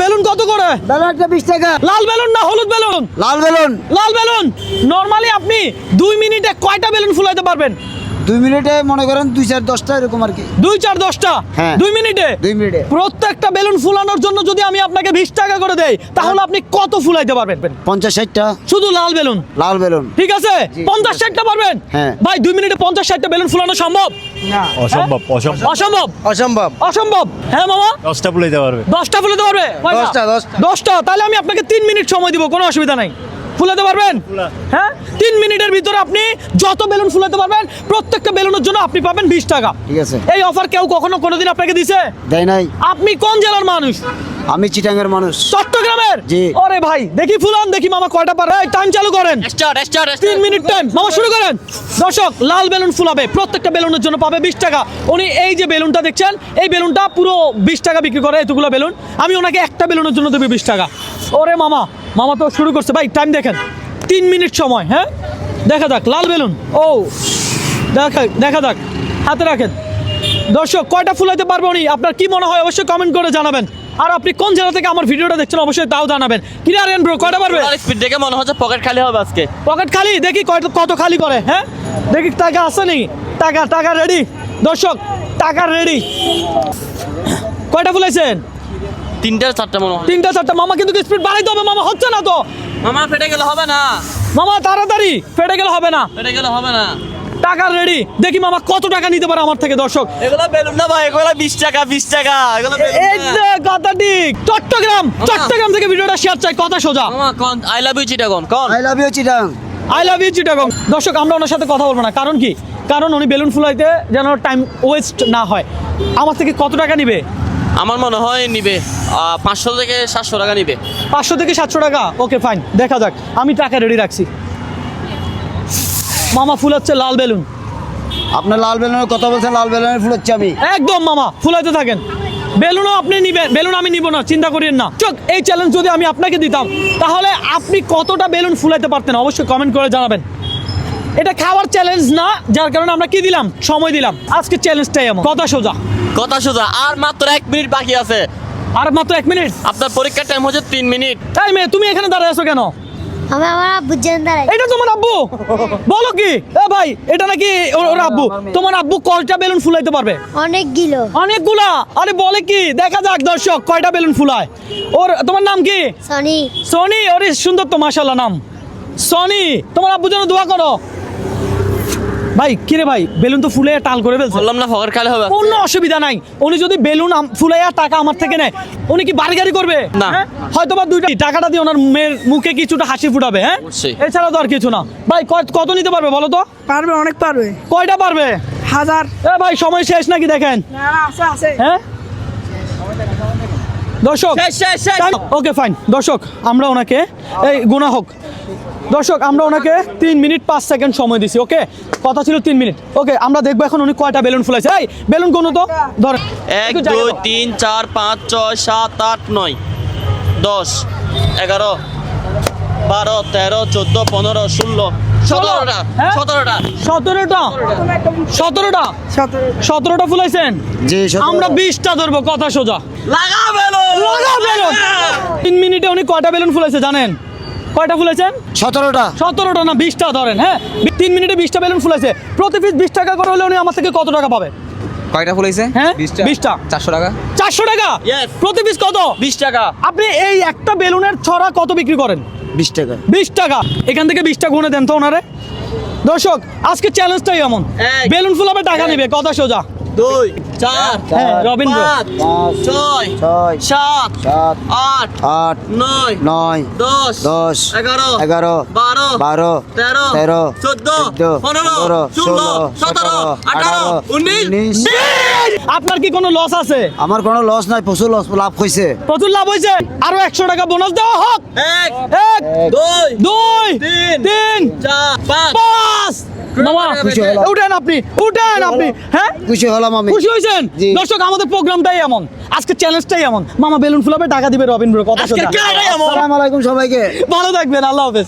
Balloon কত করে? Balloon একটা বিশ টাকা। লাল বেলুন না হলুদ বেলুন? লাল বেলুন। লাল বেলুন। নর্মালি আপনি দুই মিনিটে কয়টা বেলুন ফুলাইতে পারবেন? দুই মিনিটে মনে করেন দুই চার দশটা এরকম আর কি। দুই চার দশটা? হ্যাঁ। দুই মিনিটে? দুই মিনিটে। প্রত্যেকটা বেলুন ফুলানোর জন্য যদি আমি আপনাকে বিশ টাকা করে দেই তাহলে আপনি কত ফুলাইতে পারবেন? পঞ্চাশ ষাটটা। শুধু লাল বেলুন? লাল বেলুন। ঠিক আছে? পঞ্চাশ ষাটটা পারবেন? হ্যাঁ। ভাই দুই মিনিটে পঞ্চাশ ষাটটা বেলুন ফুলানো সম্ভব? অসম্ভব অসম্ভব। অসম্ভব? অসম্ভব। অসম্ভব? হ্যাঁ মামা? দশটা ফুলাইতে পারবে। দশটা ফুলাতে পারবে? দশটা। দশটা। তাহলে আমি আপনাকে তিন মিনিট সময় দিব কোনো অসুবিধা নাই। ফুলাতে পারবেন? হ্যাঁ? তিন মিনিটের ভিতরে আপনি যত বেলুন ফুলাতে পারবেন প্রত্যেকটা বেলুনের জন্য আপনি পাবেন বিশ টাকা। ঠিক আছে। এই অফার কেউ কখনো কোনোদিন আপনাকে দিছে? দেয় নাই। আপনি কোন জেলার মানুষ? আমি চিটাঙ্গের মানুষ। চট্টগ্রামের? জি। ওরে ভাই দেখি ফুলান দেখি মামা কয়টা পারে। টাইম চালু করেন। স্টার্ট স্টার্ট তিন মিনিট টাইম মামা শুরু করেন। দর্শক লাল বেলুন ফুলাবে। প্রত্যেকটা বেলুনের জন্য পাবে বিশ টাকা। উনি এই যে বেলুনটা দেখছেন এই বেলুনটা পুরো বিশ টাকা বিক্রি করে এতগুলো বেলুন। আমি ওনাকে একটা বেলুনের জন্য দেবো বিশ টাকা। ওরে মামা মামা তো শুরু করছে ভাই টাইম দেখেন। তিন মিনিট সময় হ্যাঁ? দেখা যাক লাল বেলুন। ও দেখা দেখা যাক হাতে রাখেন। দর্শক কয়টা ফুলাইতে পারবে উনি? আপনার কি মনে হয় অবশ্যই কমেন্ট করে জানাবেন। আর আপনি কোন জেলা থেকে আমার ভিডিওটা দেখছেন অবশ্যই তাও জানাবেন। কি আরেন ব্রো কয়টা পারবে? স্পিড দেখে মনে হচ্ছে পকেট খালি হবে আজকে। পকেট খালি? দেখি কত কত খালি করে হ্যাঁ? দেখি টাকা আছে নাকি টাকা টাকা রেডি দর্শক টাকা রেডি কয়টা ফুলাইছেন তিনটা চারটা মনে হয়। তিনটা চারটা মামা কিন্তু স্পিড বাড়াইতে হবে মামা হচ্ছে না তো। মামা ফেটে গেলে হবে না। মামা তাড়াতাড়ি ফেটে গেলে হবে না। ফেটে গেলে হবে না। টাকা রেডি দেখি মামা কত টাকা নিতে পারে আমার থেকে দর্শক? এগুলো বেলুন না ভাই এগুলো বিশ টাকা বিশ টাকা এগুলো এই যে কথা ঠিক চট্টগ্রাম চট্টগ্রাম থেকে ভিডিওটা শেয়ার চাই কথা সোজা। মামা কন আই লাভ ইউ চিটাগন কন? I love you Chittagong I love you Chittagong দর্শক আমরা ওনার সাথে কথা বলব না। কারণ কি? কারণ উনি বেলুন ফুলাইতে যেন টাইম ওয়েস্ট না হয়। আমার থেকে কত টাকা নিবে? আমার মনে হয় নিবে পাঁচশো থেকে সাতশো টাকা নিবে। পাঁচশো থেকে সাতশো টাকা? ওকে ফাইন দেখা যাক। আমি টাকা রেডি রাখছি। মামা ফুলাচ্ছে লাল বেলুন। আপনার লাল বেলুনের কথা বলছেন লাল বেলুনের ফুল হচ্ছে আমি। একদম মামা ফুলাইতে থাকেন। বেলুনও আপনি নিবেন বেলুন আমি নিব না চিন্তা করিয়েন না। চোখ এই চ্যালেঞ্জ যদি আমি আপনাকে দিতাম তাহলে আপনি কতটা বেলুন ফুলাইতে পারতেন? অবশ্যই কমেন্ট করে জানাবেন। এটা খাওয়ার চ্যালেঞ্জ না যার কারণে আমরা কি দিলাম? সময় দিলাম। আজকে চ্যালেঞ্জটাই এমন। কথা সোজা। কথা সোজা আর মাত্র এক মিনিট বাকি আছে। আর মাত্র এক মিনিট? আপনার পরীক্ষার টাইম হচ্ছে তিন মিনিট। তাই মেয়ে তুমি এখানে দাঁড়ায় আছো কেন? আমি আমার আব্বুর জন্য দাঁড়াই। এটা তোমার আব্বু? বলো কি? এ ভাই এটা নাকি ওর ওর আব্বু? তোমার আব্বু কয়টা বেলুন ফুলাইতে পারবে? অনেক গিলো অনেকগুলা? আরে বলে কি? দেখা যাক দর্শক কয়টা বেলুন ফুলায়। ওর তোমার নাম কি? সনি। সনি? ওরে সুন্দর তো মাশাল্লাহ নাম। সনি তোমার আব্বুর জন্য দোয়া করো। ভাই কিরে ভাই বেলুন তো ফুলে টাল করে ফেলছে। বললাম না পকেট খালি হবে। কোনো অসুবিধা নাই। উনি যদি বেলুন ফুলাইয়া টাকা আমার থেকে নেয় উনি কি বাড়ি করবে? না। হয়তো বা দুইটা টাকাটা দিয়ে ওনার মেয়ের মুখে কিছুটা হাসি ফুটাবে হ্যাঁ? এছাড়া তো আর কিছু না। ভাই কত- কত নিতে পারবে বলো তো? পারবে অনেক পারবে। কয়টা পারবে? হাজার। এ ভাই সময় শেষ নাকি দেখেন? না আছে আছে। হ্যাঁ? দর্শক। Okay fine. দর্শক আমরা ওনাকে এই গুণা হোক। দর্শক আমরা ওনাকে তিন মিনিট পাঁচ সেকেন্ড সময় দিছি ওকে? কথা ছিল তিন মিনিট। ওকে আমরা দেখব এখন উনি কয়টা বেলুন ফুলাইছে। এই বেলুন কোনো তো ধর। এক দুই তিন চার পাঁচ ছয় সাত আট নয় দশ এগারো বারো তেরো চোদ্দ পনেরো ষোলো সতেরোটা হ্যাঁ? সতেরোটা। সতেরোটা? সতেরোটা? সতেরো সতেরোটা ফুলাইছেন? আমরা বিশটা ধরবো কথা সোজা। লাগা বেলুন! লাগা বেলুন! তিন মিনিটে উনি কয়টা বেলুন ফুলাইছে জানেন? কয়টা ফুলেছেন? সতেরোটা। সতেরোটা না বিশটা ধরেন হ্যাঁ? তিন মিনিটে বিশটা বেলুন ফুলেছে। প্রতি পিস বিশ টাকা করে হলে উনি আমার থেকে কত টাকা পাবে? কয়টা ফুল হয়েছে হ্যাঁ? বিশটা। চারশো টাকা। চারশো টাকা? প্রতি পিস কত? বিশ টাকা। আপনি এই একটা বেলুনের ছড়া কত বিক্রি করেন? বিশ টাকা। বিশ টাকা। এখান থেকে বিশটা গুনে দেন তো ওনারে। দর্শক আজকে চ্যালেঞ্জটাই এমন। বেলুন ফুল ফুলাবে টাকা নেবে কথা সোজা। দুই চার হ্যাঁ রবীন্দ্র। ছয় ছয় সাত সাত আট আট নয় নয় দশ দশ এগারো এগারো বারো বারো তেরো তেরো চোদ্দ পনেরো ষোলো সতেরো আঠারো উনিশ আপনার কি কোনো লস আছে? আমার কোনো লস নাই প্রচুর লস লাভ হয়েছে প্রচুর লাভ হয়েছে আরও একশো টাকা বোনাস দেওয়া হোক। এক এক দুই দুই তিন। তিন চার পাঁচ। মামা খুশি হলাম। উঠেন আপনি উঠেন আপনি হ্যাঁ? খুশি হলাম আমি। খুশি হয়েছেন। দর্শক আমাদের প্রোগ্রামটাই এমন। আজকে চ্যালেঞ্জটাই এমন। মামা বেলুন ফুলাবে টাকা দিবে রবীন্দ্র কথা আসসালামু আলাইকুম সবাইকে। ভালো থাকবেন আল্লাহ হাফেজ।